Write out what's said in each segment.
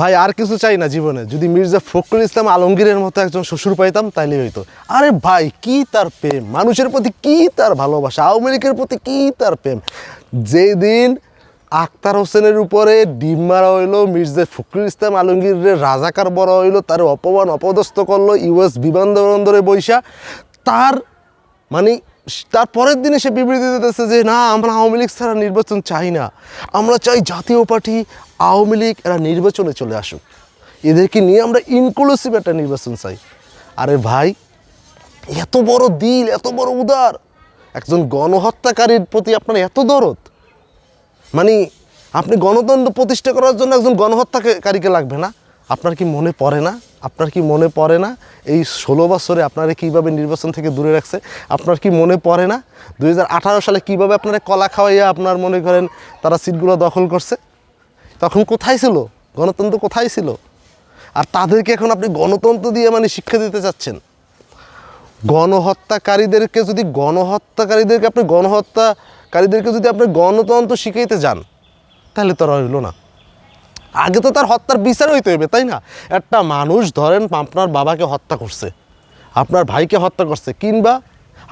ভাই, আর কিছু চাই না জীবনে। যদি মির্জা ফখরুল ইসলাম আলমগীরের মতো একজন শ্বশুর পাইতাম, তাইলে হইতো। আরে ভাই, কি তার প্রেম? মানুষের প্রতি কি তার ভালোবাসা? আওয়ামী লীগের প্রতি কি তার প্রেম? যেদিন আক্তার হোসেনের উপরে ডিম মারা হইল, মির্জা ফখরুল ইসলাম আলমগীরের রাজাকার বড় হইল, তার অপমান অপদস্থ করল, ইউএস বিমানবন্দরে বৈশা তার মানে তার পরের দিনে সে বিবৃতি দিতেছে যে, না, আমরা আওয়ামী লীগ ছাড়া নির্বাচন চাই না। আমরা চাই জাতীয় পার্টি, আওয়ামী লীগ, এরা নির্বাচনে চলে আসুক। এদেরকে নিয়ে আমরা ইনক্লুসিভ একটা নির্বাচন চাই। আরে ভাই, এত বড় দিল, এত বড় উদার। একজন গণহত্যাকারীর প্রতি আপনার এত দরদ? মানে আপনি গণতন্ত্র প্রতিষ্ঠা করার জন্য একজন গণহত্যাকারীকে লাগবে না? আপনার কি মনে পড়ে না? আপনার কি মনে পড়ে না? এই ষোলো বছরে আপনারা কীভাবে নির্বাচন থেকে দূরে রাখছে? আপনার কি মনে পড়ে না? দু হাজার আঠারো সালে কীভাবে আপনারা কলা খাওয়াইয়া আপনার মনে করেন তারা সিটগুলো দখল করছে? তখন কোথায় ছিল? গণতন্ত্র কোথায় ছিল? আর তাদেরকে এখন আপনি গণতন্ত্র দিয়ে মানে শিক্ষা দিতে চাচ্ছেন? গণহত্যাকারীদেরকে যদি গণহত্যাকারীদেরকে আপনি গণহত্যাকারীদেরকে যদি আপনি গণতন্ত্র শিখাইতে যান, তাহলে তো আর হইল না। আগে তো তার হত্যার বিচার হইতে হইবে, তাই না? একটা মানুষ, ধরেন আপনার বাবাকে হত্যা করছে, আপনার ভাইকে হত্যা করছে, কিংবা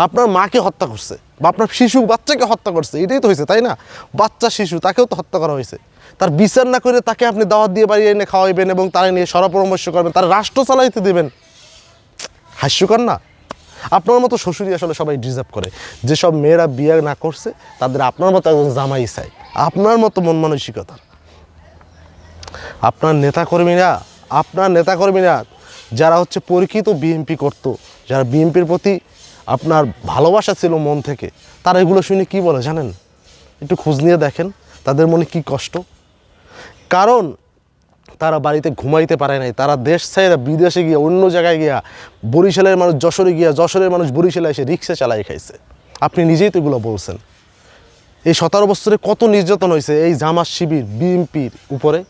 আপনার মাকে হত্যা করছে, বা আপনার শিশু বাচ্চাকে হত্যা করছে, এটাই তো হয়েছে তাই না? বাচ্চা, শিশু, তাকেও তো হত্যা করা হয়েছে তার বিচার না করে তাকে আপনি দাওয়াত দিয়ে বাড়ি এনে খাওয়াইবেন এবং তারা নিয়ে সরপরামর্শ করবেন, তার রাষ্ট্র চালাইতে দেবেন। হাস্যকর না? আপনার মতো শ্বশুরই আসলে সবাই ডিজার্ভ করে। যেসব মেয়েরা বিয়ে না করছে, তাদের আপনার মতো একজন জামাই চাই। আপনার মতো মন মানসিকতার আপনার নেতাকর্মীরা আপনার নেতাকর্মীরা যারা হচ্ছে পরিচিত বিএনপি করত, যারা বিএনপির প্রতি আপনার ভালোবাসা ছিল মন থেকে, তারা এগুলো শুনে কি বলে জানেন? একটু খোঁজ নিয়ে দেখেন, তাদের মনে কি কষ্ট? কারণ তারা বাড়িতে ঘুমাইতে পারে নাই, তারা দেশ ছাইরা বিদেশে গিয়ে অন্য জায়গায় গিয়া বরিশালের মানুষ যশোরে গিয়া যশোরের মানুষ বরিশালে এসে রিক্সা চালাই খাইছে। আপনি নিজেই তো এগুলো বলছেন। এই সতেরো বছরে কত নির্যাতন হয়েছে এই জামাত শিবির, বিএনপির উপরে।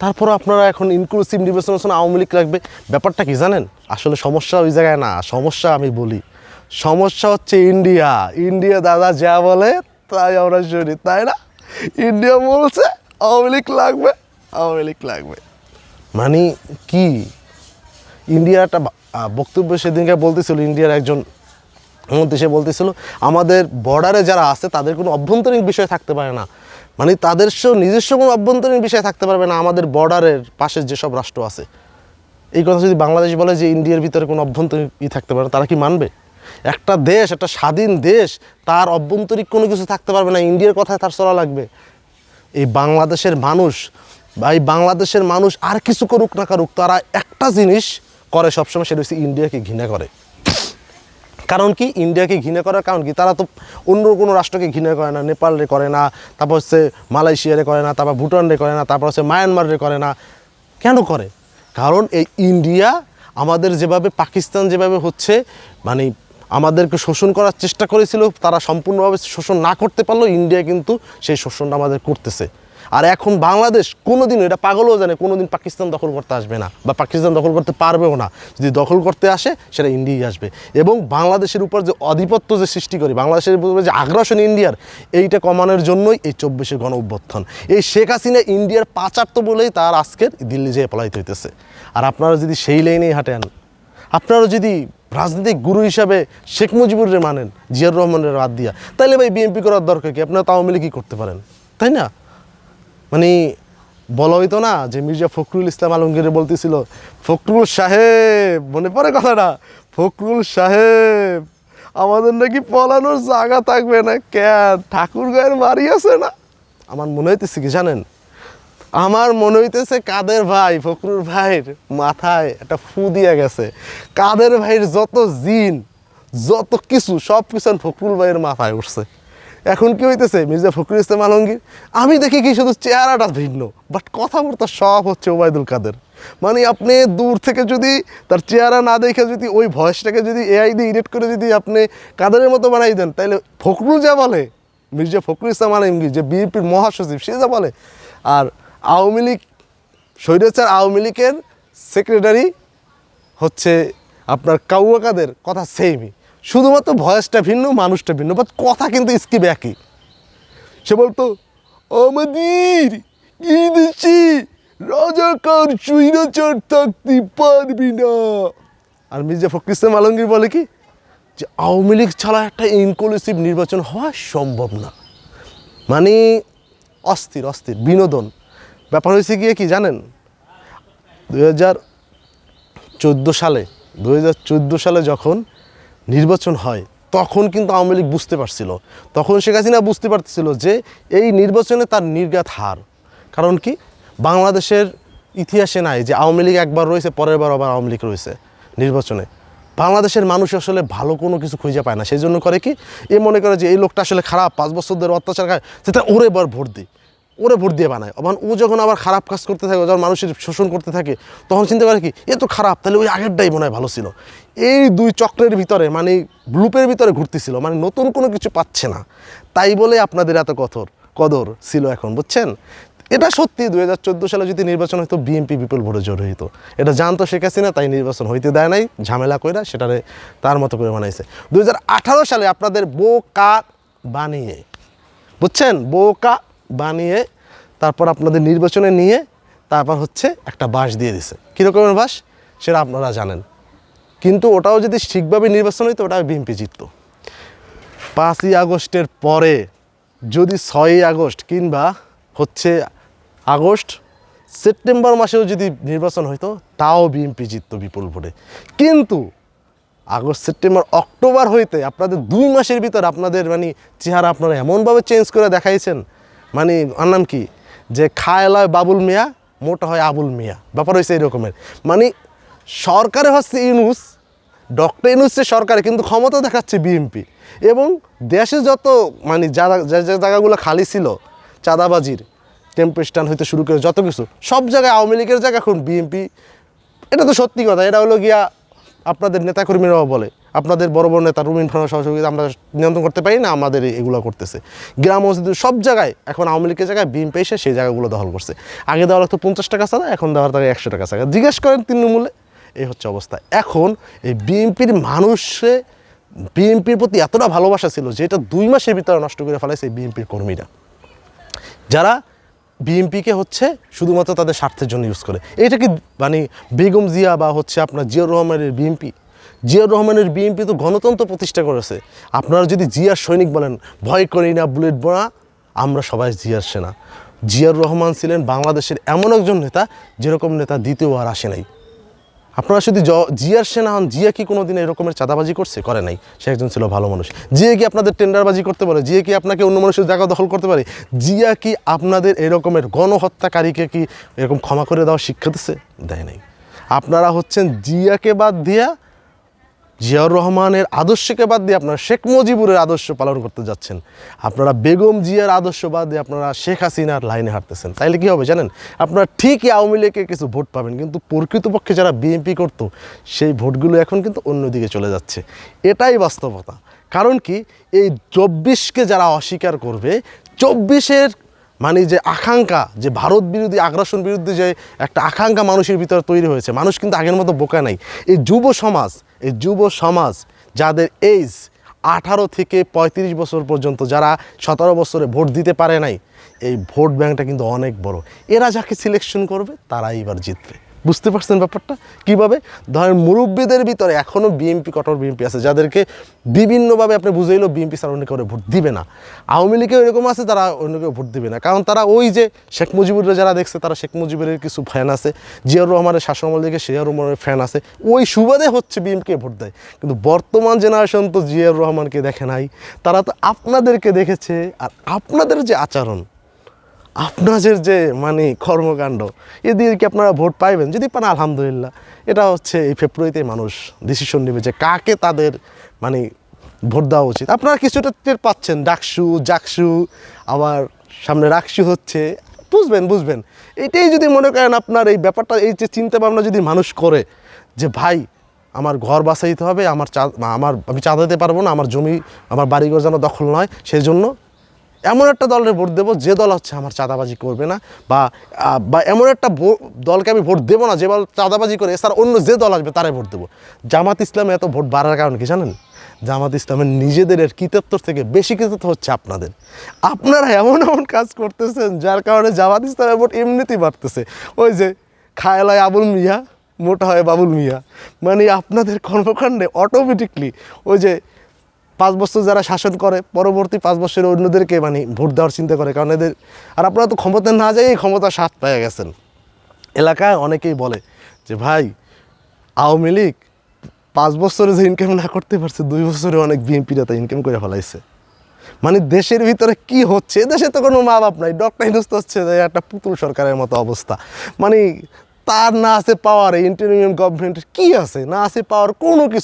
তারপর আপনারা এখন ইনক্লুসিভ নির্বাচন আওয়ামী লীগ লাগবে ব্যাপারটা কি জানেন? আসলে সমস্যা ওই জায়গায় না, সমস্যা আমি বলি। সমস্যা হচ্ছে ইন্ডিয়া। ইন্ডিয়া দাদা যা বলে, তাই আমরা শুনি, তাই না? ইন্ডিয়া বলছে, আওয়ামী লীগ লাগবে, আওয়ামী লীগ লাগবে। মানে কি? ইন্ডিয়া একটা বক্তব্য সেদিনকে বলতেছিল, ইন্ডিয়ার একজন মধ্যে সে বলতেছিল, আমাদের বর্ডারে যারা আছে, তাদের কোনো অভ্যন্তরীণ বিষয় থাকতে পারে না। মানে তাদের নিজস্ব কোনো অভ্যন্তরীণ বিষয় থাকতে পারবে না, আমাদের বর্ডারের পাশে যেসব রাষ্ট্র আছে। এই কথা যদি বাংলাদেশ বলে যে ইন্ডিয়ার ভিতরে কোনো অভ্যন্তরীণ ই থাকতে পারে, তারা কি মানবে? একটা দেশ, একটা স্বাধীন দেশ, তার অভ্যন্তরিক কোনো কিছু থাকতে পারবে না, ইন্ডিয়ার কথায় তার চলা লাগবে। এই বাংলাদেশের মানুষ বা এই বাংলাদেশের মানুষ আর কিছু করুক না করুক, তারা একটা জিনিস করে সবসময়, সেটা হচ্ছে ইন্ডিয়াকে ঘৃণা করে। কারণ কি? ইন্ডিয়াকে ঘৃণা করার কারণ কি? তারা তো অন্য কোনো রাষ্ট্রকে ঘৃণা করে না, নেপালে করে না, তারপর হচ্ছে মালয়েশিয়ারে করে না, তারপর ভুটানরে করে না, তারপর হচ্ছে মায়ানমারে করে না। কেন করে? কারণ এই ইন্ডিয়া আমাদের যেভাবে, পাকিস্তান যেভাবে হচ্ছে মানে আমাদেরকে শোষণ করার চেষ্টা করেছিল, তারা সম্পূর্ণভাবে শোষণ না করতে পারলেও ইন্ডিয়া কিন্তু সেই শোষণটা আমাদের করতেছে। আর এখন বাংলাদেশ কোনোদিন এটা পাগলও জানে, কোনোদিন পাকিস্তান দখল করতে আসবে না বা পাকিস্তান দখল করতে পারবেও না। যদি দখল করতে আসে, সেটা ইন্ডিয়াই আসবে। এবং বাংলাদেশের উপর যে আধিপত্য যে সৃষ্টি করি, বাংলাদেশের উপর যে আগ্রাসন ইন্ডিয়ার, এইটা কমানোর জন্যই এই চব্বিশে গণ অভ্যর্থন এই শেখ হাসিনা ইন্ডিয়ার পাচার্ত বলেই তার আজকের দিল্লি যেয়ে পলাইতে হইতেছে। আর আপনারা যদি সেই লাইনেই হাঁটেন, আপনারা যদি রাজনৈতিক গুরু হিসাবে শেখ মুজিবুরের মানেন, জিয়াউর রহমানের বাদ দিয়া তাহলে ভাই বিএনপি করার দরকার কি? আপনারা তাও মিলে কী করতে পারেন, তাই না? মানে বলা হইতো না যে মির্জা ফখরুল ইসলাম আলমগীর বলতেছিল, ফখরুল সাহেব, মনে পড়ে কথাটা? ফখরুল সাহেব, আমাদের নাকি পলানোর জায়গা থাকবে না, কেন? ঠাকুর গায়ের বাড়ি আছে না? আমার মনে হইতেছে কি জানেন? আমার মনে হইতেছে কাদের ভাই, ফখরুল ভাইয়ের মাথায় একটা ফু দিয়া গেছে। কাদের ভাইয়ের যত জিন, যত কিছু সব কিছু ফখরুল ভাইয়ের মাথায় উঠছে। এখন কি হইতেছে? মির্জা ফখরুল ইসলাম আলমগীর? আমি দেখি কি শুধু চেহারাটা ভিন্ন বাট কথাবার্তা সব হচ্ছে ওবায়দুল কাদের। মানে আপনি দূর থেকে যদি তার চেহারা না দেখে যদি ওই ভয়েসটাকে যদি এআই দিয়ে এডিট করে যদি আপনি কাদেরের মতো বানাই দেন তাহলে ফখরুল যা বলে, মির্জা ফখরুল ইসলাম আলমগীর, যে বিএনপির মহাসচিব, সে যা বলে। আর আওয়ামী লীগ, স্বৈরাচার আওয়ামী লীগের সেক্রেটারি হচ্ছে আপনার কাউয়া কাদের, কথা সেমই শুধুমাত্র ভয়েসটা ভিন্ন, মানুষটা ভিন্ন বাট কথা কিন্তু স্কিপ একই। সে বলতো, আমাদের কি দিচ্ছি রাজাকার সুইরাচার থাকতে পারবি না। আর মির্জা ফখরুল ইসলাম আলমগীর বলে কি? যে আওয়ামী লীগ ছাড়া একটা ইনক্লুসিভ নির্বাচন হওয়া সম্ভব না। মানে অস্থির অস্থির, বিনোদন। ব্যাপার হয়েছে গিয়ে কি জানেন? দু হাজার চোদ্দ সালে দু হাজার চোদ্দ সালে যখন নির্বাচন হয়, তখন কিন্তু আওয়ামী লীগ বুঝতে পারছিল। তখন শেখ হাসিনা বুঝতে পারছিল যে এই নির্বাচনে তার নির্ঘাত হার। কারণ কি? বাংলাদেশের ইতিহাসে নাই যে আওয়ামী লীগ একবার রয়েছে, পরের বার আবার আওয়ামী লীগ রয়েছে নির্বাচনে। বাংলাদেশের মানুষ আসলে ভালো কোনো কিছু খুঁজে পায় না। সেই জন্য করে কি? এ মনে করে যে এই লোকটা আসলে খারাপ, পাঁচ বছর ধরে অত্যাচার খায় সেটা ওরে বার ভোট দিই। ওরে ভোট দিয়ে বানায়। আবার ও যখন আবার খারাপ কাজ করতে থাকে যখন মানুষের শোষণ করতে থাকে, তখন চিন্তা করে কি, এ তো খারাপ, তাহলে ওই আগেরটাই মনে হয় ভালো ছিল। এই দুই চক্রের ভিতরে মানে গ্রুপের ভিতরে ঘুরতেছিল মানে নতুন কোনো কিছু পাচ্ছে না। তাই বলে আপনাদের এত কথর কদর ছিল এখন, বুঝছেন? এটা সত্যি দু হাজার চোদ্দ সালে যদি নির্বাচন হতো বিএনপি বিপুল ভোটে জোর হইতো। এটা জানতো শেখ হাসিনা, তাই নির্বাচন হইতে দেয় নাই, ঝামেলা কইরা সেটারে তার মতো করে বানাইছে। দু হাজার আঠারো সালে আপনাদের বোকা বানিয়ে, বুঝছেন? বোকা বানিয়ে তারপর আপনাদের নির্বাচনে নিয়ে তারপর হচ্ছে একটা বাস দিয়ে দিছে। কীরকমের বাস সেটা আপনারা জানেন। কিন্তু ওটাও যদি ঠিকভাবে নির্বাচন হইতো, ওটা বিএনপি জিততো। পাঁচই আগস্টের পরে যদি ছয়ই আগস্ট কিংবা হচ্ছে আগস্ট, সেপ্টেম্বর মাসেও যদি নির্বাচন হইতো, তাও বিএনপি জিততো বিপুল ভোটে। কিন্তু আগস্ট, সেপ্টেম্বর, অক্টোবর হইতে আপনাদের দুই মাসের ভিতর আপনাদের মানে চেহারা আপনারা এমনভাবে চেঞ্জ করে দেখাইছেন মানে ওর নাম কি? যে খায় লয় বাবুল মিয়া, মোটা হয় আবুল মিয়া। ব্যাপার হয়েছে এরকমের মানে সরকারে হচ্ছে ইউনুস, ডক্টর ইউনুসের সরকারে, কিন্তু ক্ষমতা দেখাচ্ছে বিএনপি। এবং দেশে যত মানে যারা যে যে জায়গাগুলো খালি ছিল, চাঁদাবাজির টেম্পেস্টান হইতে শুরু করে যত কিছু, সব জায়গায় আওয়ামী লীগের জায়গা এখন বিএনপি। এটা তো সত্যি কথা, এটা হলো গিয়া আপনাদের নেতাকর্মীরাও বলে, আপনাদের বড় বড় নেতা রুমিন ফানা সহযোগিতা আমরা নিয়ন্ত্রণ করতে পারি না, আমাদের এগুলো করতেছে। গ্রাম মসজিদ সব জায়গায়, এখন আওয়ামী লীগের জায়গায় বিএনপি এসে সেই জায়গাগুলো দখল করছে। আগে দেওয়া লাগতো পঞ্চাশ টাকা চাঁদা এখন দেওয়ার টাকা একশো টাকা চাঁদা জিজ্ঞেস করেন তৃণমূলে, এই হচ্ছে অবস্থা। এখন এই বিএনপির মানুষে বিএনপির প্রতি এতটা ভালোবাসা ছিল যেটা দুই মাসের ভিতরে নষ্ট করে ফেলাইছে বিএনপির কর্মীরা। যারা বিএনপিকে হচ্ছে শুধুমাত্র তাদের স্বার্থের জন্য ইউজ করে। এটা কি মানে বেগম জিয়া বা হচ্ছে আপনার জিয়াউর রহমানের বিএনপি জিয়াউর রহমানের বিএনপি তো গণতন্ত্র প্রতিষ্ঠা করেছে। আপনারা যদি জিয়ার সৈনিক বলেন, ভয় করি না, বুলেট বোনা আমরা সবাই জিয়ার সেনা। জিয়াউর রহমান ছিলেন বাংলাদেশের এমন একজন নেতা, যেরকম নেতা দ্বিতীয় আর আসে নাই। আপনারা শুধু জিয়ার সেনা হন, জিয়া কি কোনো দিন এরকমের চাঁদাবাজি করছে? করে নাই। সে একজন ছিল ভালো মানুষ। জিয়া কি আপনাদের টেন্ডারবাজি করতে পারে? জিয়া কি আপনাকে অন্য মানুষের জায়গা দখল করতে পারে? জিয়া কি আপনাদের এরকমের গণহত্যাকারীকে কি এরকম ক্ষমা করে দেওয়া শিক্ষা দিচ্ছে দেয় নাই। আপনারা হচ্ছেন জিয়াকে বাদ দিয়া জিয়াউর রহমানের আদর্শকে বাদ দিয়ে আপনারা শেখ মুজিবুরের আদর্শ পালন করতে যাচ্ছেন। আপনারা বেগম জিয়ার আদর্শ বাদ দিয়ে আপনারা শেখ হাসিনার লাইনে হাঁটতেছেন। তাইলে কী হবে জানেন? আপনারা ঠিকই আওয়ামী লীগে কিছু ভোট পাবেন, কিন্তু প্রকৃতপক্ষে যারা বিএনপি করতো, সেই ভোটগুলো এখন কিন্তু অন্যদিকে চলে যাচ্ছে। এটাই বাস্তবতা। কারণ কি? এই চব্বিশকে যারা অস্বীকার করবে, চব্বিশের মানে যে আকাঙ্ক্ষা, যে ভারত বিরোধী আগ্রাসন বিরুদ্ধে যে একটা আকাঙ্ক্ষা মানুষের ভিতরে তৈরি হয়েছে, মানুষ কিন্তু আগের মতো বোকা নাই। এই যুব সমাজ এই যুব সমাজ, যাদের এইজ আঠারো থেকে পঁয়ত্রিশ বছর পর্যন্ত যারা সতেরো বছরে ভোট দিতে পারে নাই, এই ভোট ব্যাংকটা কিন্তু অনেক বড়। এরা যাকে সিলেকশন করবে, তারাই এবার জিতবে। বুঝতে পারছেন ব্যাপারটা? কীভাবে? ধরেন মুরব্বীদের ভিতরে এখনও বিএনপি কঠোর বিএনপি আছে, যাদেরকে বিভিন্নভাবে আপনি বুঝাইলো বিএনপি স্যার অন্য ভোট দিবে না। আওয়ামী লীগেও এরকম আছে, তারা অন্য কেউ ভোট দিবে না। কারণ তারা ওই যে শেখ মুজিবুরের যারা দেখছে, তারা শেখ মুজিবুরের কিছু ফ্যান আছে, জিয়াউর রহমানের শাসনামল দিকে জিয়াউর রহমানের ফ্যান আছে, ওই সুবাদে হচ্ছে বিএনপিকে ভোট দেয়। কিন্তু বর্তমান জেনারেশন তো জিয়াউর রহমানকে দেখে নাই। তারা তো আপনাদেরকে দেখেছে, আর আপনাদের যে আচরণ আপনাদের যে মানে কর্মকাণ্ড এ দিয়ে কি আপনারা ভোট পাইবেন? যদি পান, আলহামদুলিল্লাহ। এটা হচ্ছে এই ফেব্রুয়ারিতে মানুষ ডিসিশন নেবে যে কাকে তাদের মানে ভোট দেওয়া উচিত। আপনারা কিছুটা টের পাচ্ছেন, ডাকসু, জাকসু, আবার সামনে রাকসু হচ্ছে। বুঝবেন বুঝবেন। এটাই যদি মনে করেন আপনার এই ব্যাপারটা, এই যে চিন্তা ভাবনা যদি মানুষ করে যে, ভাই, আমার ঘর বাঁচাইতে হবে, আমার চা, আমার, আমি চাঁদা দিতে পারব না, আমার জমি, আমার বাড়িঘর যেন দখল নয় সেই জন্য এমন একটা দলের ভোট দেবো, যে দল হচ্ছে আমার চাঁদাবাজি করবে না, বা বা এমন একটা দলকে আমি ভোট দেবো না, যে দল চাঁদাবাজি করে এছাড়া অন্য যে দল আসবে তারাই ভোট দেবো। জামাত ইসলামে এত ভোট বাড়ার কারণ কি জানেন? জামাত ইসলামের নিজেদের এর থেকে বেশি কৃতিত্ব হচ্ছে আপনাদের। আপনারা এমন এমন কাজ করতেছেন, যার কারণে জামাত ইসলামের ভোট এমনিতেই বাড়তেছে। ওই যে খায়লায় আবুল মিয়া, মোটা হয় বাবুল মিয়া মানে আপনাদের কর্মকাণ্ডে অটোমেটিকলি ওই যে পাঁচ বছর যারা শাসন করে, পরবর্তী পাঁচ বছরে অন্যদেরকে মানে ভোট দেওয়ার চিন্তা করে, কারণ এদের আর আপনারা তো ক্ষমতা না যাই ক্ষমতা স্বাদ পেয়ে গেছেন। এলাকায় অনেকেই বলে যে, ভাই, আওয়ামী লীগ পাঁচ বছরে যে ইনকাম না করতে পারছে, দুই বছরে অনেক বিএনপিরা তা ইনকাম করে ফেলাইছে। মানে দেশের ভিতরে কি হচ্ছে? দেশে তো কোনো মা বাপ নাই। ডক্টর ইনুস তো হচ্ছে যে একটা পুতুল সরকারের মতো অবস্থা। মানে তার না আছে পাওয়ার ইন্টারিয়াম গভর্নমেন্টের কি আছে? না আছে পাওয়ার কোনো কিছু